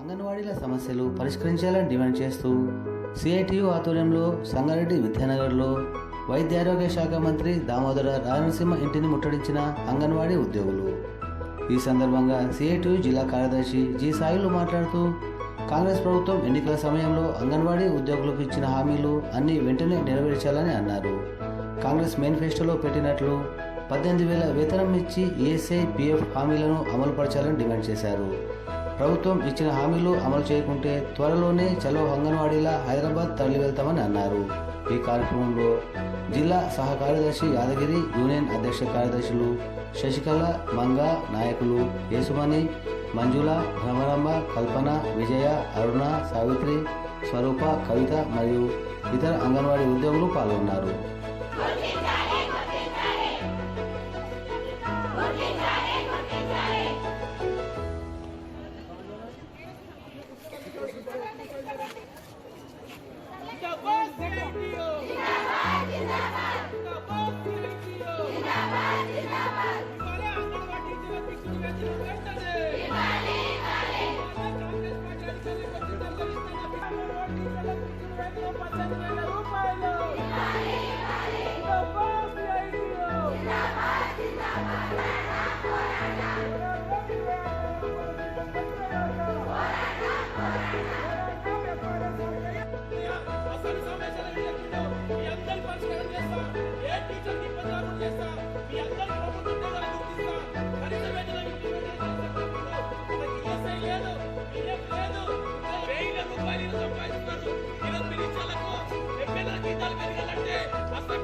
అంగన్వాడీల సమస్యలు పరిష్కరించాలని డిమాండ్ చేస్తూ సిఐటియు ఆధ్వర్యంలో సంగారెడ్డి విద్యానగర్లో వైద్యారోగ్య శాఖ మంత్రి దామోదర రాయలసీమ ఇంటిని ముట్టడించిన అంగన్వాడీ ఉద్యోగులు. ఈ సందర్భంగా సిఐటియు జిల్లా కార్యదర్శి జి సాయిలు మాట్లాడుతూ కాంగ్రెస్ ప్రభుత్వం ఎన్నికల సమయంలో అంగన్వాడీ ఉద్యోగులకు ఇచ్చిన హామీలు అన్ని వెంటనే నెరవేర్చాలని అన్నారు. కాంగ్రెస్ మేనిఫెస్టోలో పెట్టినట్లు పద్దెనిమిది వేల వేతనం ఇచ్చి ఈఎస్ఐ పిఎఫ్ హామీలను అమలుపరచాలని డిమాండ్ చేశారు. ప్రభుత్వం ఇచ్చిన హామీలు అమలు చేయకుంటే త్వరలోనే చలో అంగన్వాడీలా హైదరాబాద్ తరలి వెళ్తామని అన్నారు. ఈ కార్యక్రమంలో జిల్లా సహ కార్యదర్శి యాదగిరి యూనియన్ అధ్యక్ష కార్యదర్శులు శశికళ మంగ నాయకులు యేసుమణి మంజుల భ్రమరమ్మ కల్పన విజయ అరుణ సావిత్రి స్వరూప కవిత మరియు ఇతర అంగన్వాడీ ఉద్యోగులు పాల్గొన్నారు. Thank you.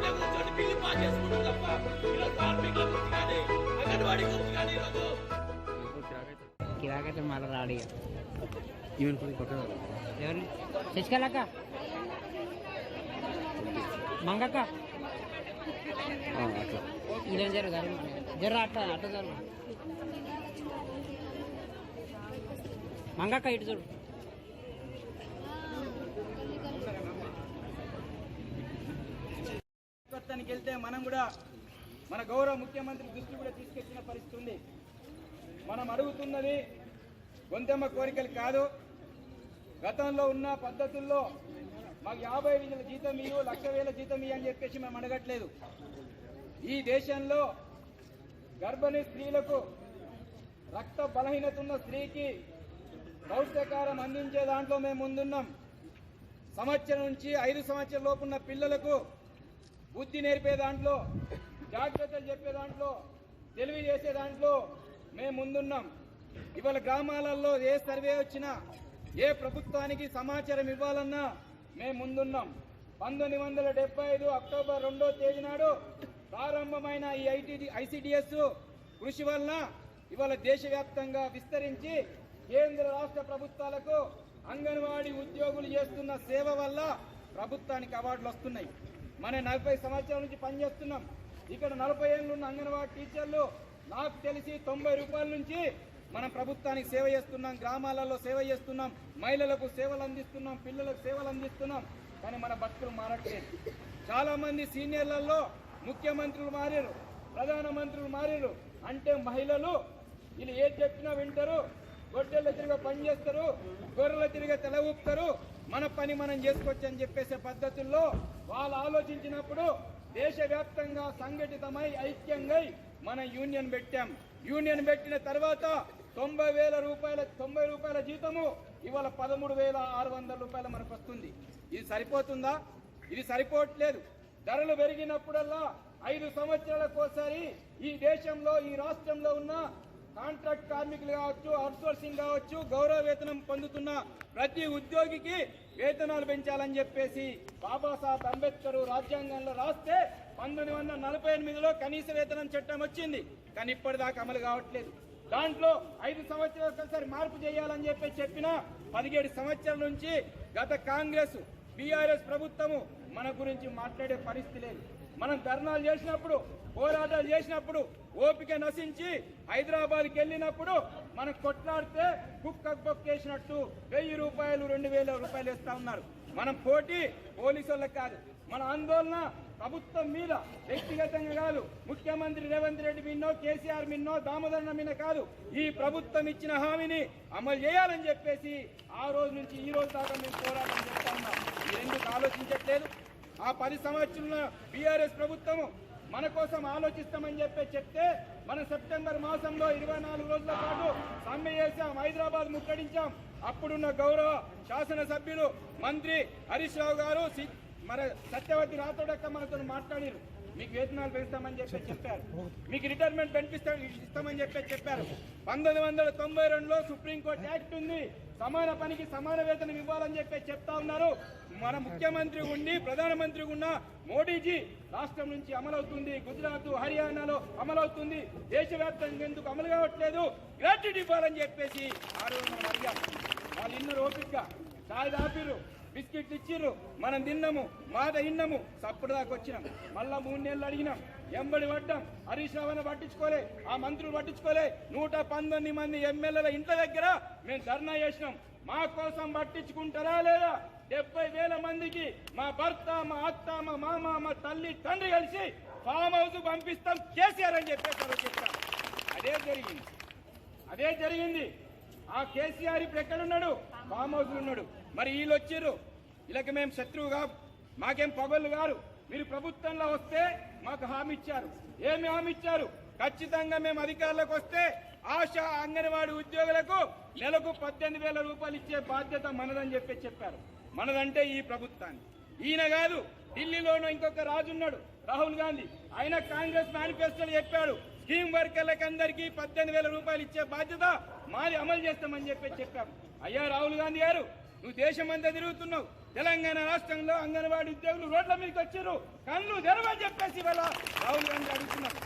అసెంబ్లీ కూర్చొని బిల్లు పాస్ చేసుకుంటారు తప్ప ఈరోజు కార్మికుల గురించి కానీ అంగన్వాడీ గురించి కానీ ఈరోజు కిరాకైతే మళ్ళీ రాడు ఇక. ఎవరు శశికళక్క మంగక్క. ఇలా జరు? గారు జర అట్ట అట్ట జరు మంగక్క ఇటు చూడు. మనం కూడా మన గౌరవ ముఖ్యమంత్రి దృష్టి కూడా తీసుకొచ్చిన పరిస్థితి ఉంది. మనం అడుగుతున్నది గొంతెమ్మ కోరికలు కాదు. గతంలో ఉన్న పద్ధతుల్లో మాకు యాభై వేల జీతం ఇవ్వు లక్ష వేల జీతం ఇవ్వు అని చెప్పేసి మేము అడగట్లేదు. ఈ దేశంలో గర్భిణీ స్త్రీలకు రక్త బలహీనత ఉన్న స్త్రీకి పౌష్టికారం అందించే దాంట్లో మేము ముందున్నాం. సంవత్సరం నుంచి ఐదు సంవత్సరాల లోపున్న పిల్లలకు బుద్ధి నేర్పే దాంట్లో జాగ్రత్తలు చెప్పే దాంట్లో తెలివి చేసే దాంట్లో మేము ముందున్నాం. ఇవాళ గ్రామాలలో ఏ సర్వే వచ్చినా ఏ ప్రభుత్వానికి సమాచారం ఇవ్వాలన్నా మేము ముందున్నాం. పంతొమ్మిది వందల డెబ్బై ఐదు అక్టోబర్ రెండో తేదీ నాడు ప్రారంభమైన ఈ ఐటీ ఐసిడిఎస్ కృషి వలన ఇవాళ దేశవ్యాప్తంగా విస్తరించి కేంద్ర రాష్ట్ర ప్రభుత్వాలకు అంగన్వాడీ ఉద్యోగులు చేస్తున్న సేవ వల్ల ప్రభుత్వానికి అవార్డులు వస్తున్నాయి. మన నలభై సంవత్సరాల నుంచి పనిచేస్తున్నాం. ఇక్కడ నలభై ఏళ్ళు ఉన్న అంగన్వాడీ టీచర్లు నాకు తెలిసి తొంభై రూపాయల నుంచి మనం ప్రభుత్వానికి సేవ చేస్తున్నాం గ్రామాలలో సేవ చేస్తున్నాం మహిళలకు సేవలు అందిస్తున్నాం పిల్లలకు సేవలు అందిస్తున్నాం. కానీ మన బతుకులు మారట్లేదు. చాలామంది సీనియర్లలో ముఖ్యమంత్రులు మారారు ప్రధానమంత్రులు మారారు. అంటే మహిళలు వీళ్ళు ఏది చెప్పినా వింటారు గొడ్డెళ్ళ తిరిగా పని చేస్తారు గొర్రెల తిరిగా తెల ఊపుతారు. మన పని మనం చేసుకోవచ్చు అని చెప్పేసే పద్ధతుల్లో వాళ్ళు ఆలోచించినప్పుడు దేశవ్యాప్తంగా సంఘటితమై ఐక్యంగా మనం యూనియన్ పెట్టాం. యూనియన్ పెట్టిన తర్వాత తొంభై వేల రూపాయల తొంభై రూపాయల జీతము ఇవాళ పదమూడు వేల ఆరు వందల రూపాయలు మనకు వస్తుంది. ఇది సరిపోతుందా? ఇది సరిపోవట్లేదు. ధరలు పెరిగినప్పుడల్లా ఐదు సంవత్సరాలకోసారి ఈ దేశంలో ఈ రాష్ట్రంలో ఉన్న కాంట్రాక్ట్ కార్మికులు కావచ్చు అవుట్సోర్సింగ్ కావచ్చు గౌరవ వేతనం పొందుతున్న ప్రతి ఉద్యోగికి వేతనాలు పెంచాలని చెప్పేసి బాబాసాహెబ్ అంబేద్కర్ రాజ్యాంగంలో రాస్తే పంతొమ్మిది వందల నలభై ఎనిమిదిలో కనీస వేతనం చట్టం వచ్చింది. కానీ ఇప్పటిదాకా అమలు కావట్లేదు. దాంట్లో ఐదు సంవత్సరాలకు ఒకసారి మార్పు చేయాలని చెప్పి చెప్పిన పదిహేడు సంవత్సరాల నుంచి గత కాంగ్రెస్ బీఆర్ఎస్ ప్రభుత్వము మన గురించి మాట్లాడే పరిస్థితి లేదు. మనం ధర్నాలు చేసినప్పుడు పోరాటాలు చేసినప్పుడు ఓపిక నశించి హైదరాబాద్కి వెళ్ళినప్పుడు మనం కొట్లాడితే కుక్క బొక్కేసినట్టు వెయ్యి రూపాయలు రెండు వేల రూపాయలు ఇస్తా ఉన్నారు. మనం పోటీ పోలీసు కాదు. మన ఆందోళన ప్రభుత్వం మీద వ్యక్తిగతంగా కాదు. ముఖ్యమంత్రి రేవంత్ రెడ్డి మిన్నో కేసీఆర్ మిన్నో దామోదరణ మీద కాదు. ఈ ప్రభుత్వం ఇచ్చిన హామీని అమలు చేయాలని చెప్పేసి ఆ రోజు నుంచి ఈ రోజు దాకా మేము పోరాటం చేస్తా ఉన్నాం. ఎందుకు ఆలోచించట్లేదు. ఆ పది సంవత్సరంలో బీఆర్ఎస్ ప్రభుత్వము మన కోసం ఆలోచిస్తామని చెప్పి చెప్తే మన సెప్టెంబర్ మాసంలో ఇరవై నాలుగు రోజుల పాటు సమ్మె చేశాం హైదరాబాద్ ముట్టడించాం. అప్పుడున్న గౌరవ శాసనసభ్యులు మంత్రి హరీష్ రావు గారు సి- మన సత్యవతి రాథోడక్క మనతో మాట్లాడారు. మీకు వేతనాలు పెంచుతామని చెప్పి చెప్పారు. మీకు రిటైర్మెంట్ బెనిఫిట్ ఇస్తామని చెప్పి చెప్పారు. పంతొమ్మిది వందల తొంభై రెండులో సుప్రీంకోర్టు యాక్ట్ ఉంది. సమాన పనికి సమాన వేతనం ఇవ్వాలని చెప్పి చెప్తా ఉన్నారు. మన ముఖ్యమంత్రి ఉండి ప్రధానమంత్రి ఉన్న మోడీజీ రాష్ట్రం నుంచి అమలవుతుంది. గుజరాత్ హర్యానాలో అమలవుతుంది. దేశవ్యాప్తంగా ఎందుకు అమలు కావట్లేదు? గ్రాట్యుటీ ఇవ్వాలని చెప్పేసి ఆ రోజు మనం అడిగాం వాళ్ళు ఇన్నరు ఓపిక. చాయ్ దాపిరు బిస్కెట్లు ఇచ్చిర్రు. మనం తిన్నాము మాట ఇన్నాము సప్పుడు దాకా వచ్చినాం. మళ్ళా మూడు నెలలు అడిగినాం ఎంబడి పడ్డాం హరీష్ రావుని పట్టించుకోలే ఆ మంత్రులు పట్టించుకోలే. నూట పంతొమ్మిది మంది ఎమ్మెల్యేల ఇంట్ల దగ్గర మేము ధర్నా చేసినాం. మా కోసం పట్టించుకుంటారా లేదా? డెబ్బై వేల మందికి మా భర్త మా అత్త మా మామ మా తల్లి తండ్రి కలిసి ఫామ్ హౌస్ పంపిస్తాం కేసీఆర్ అని చెప్పేసి అదే జరిగింది. అదే జరిగింది. ఆ కేసీఆర్ ఇప్పుడు ఎక్కడున్నాడు? ఫామ్ హౌస్ ఉన్నాడు. మరి వీళ్ళు వచ్చిర్రు. వీళ్ళకి మేము శత్రువుగా మాకేం పగళ్ళు గారు మీరు ప్రభుత్వంలో వస్తే మాకు హామీ ఇచ్చారు. ఏమి హామీ ఇచ్చారు? ఖచ్చితంగా మేము అధికారులకు వస్తే ఆశా అంగన్వాడీ ఉద్యోగులకు నెలకు పద్దెనిమిది వేల రూపాయలు ఇచ్చే బాధ్యత మనదని చెప్పి చెప్పారు. మనదంటే ఈ ప్రభుత్వాన్ని. ఈయన కాదు ఢిల్లీలోనూ ఇంకొక రాజు ఉన్నాడు రాహుల్ గాంధీ. ఆయన కాంగ్రెస్ మేనిఫెస్టోలో చెప్పాడు స్కీమ్ వర్కర్లకు అందరికీ పద్దెనిమిది వేల రూపాయలు ఇచ్చే బాధ్యత మాది అమలు చేస్తామని చెప్పి చెప్పాము అయ్యా రాహుల్ గాంధీ గారు నువ్వు దేశమంతా తిరుగుతున్నావు. తెలంగాణ రాష్ట్రంలో అంగన్వాడీ ఉద్యోగులు రోడ్ల మీదకి వచ్చారు. కళ్ళు తెరవని చెప్పేసి ఇవాళ రాహుల్ గాంధీ అడుగుతున్నారు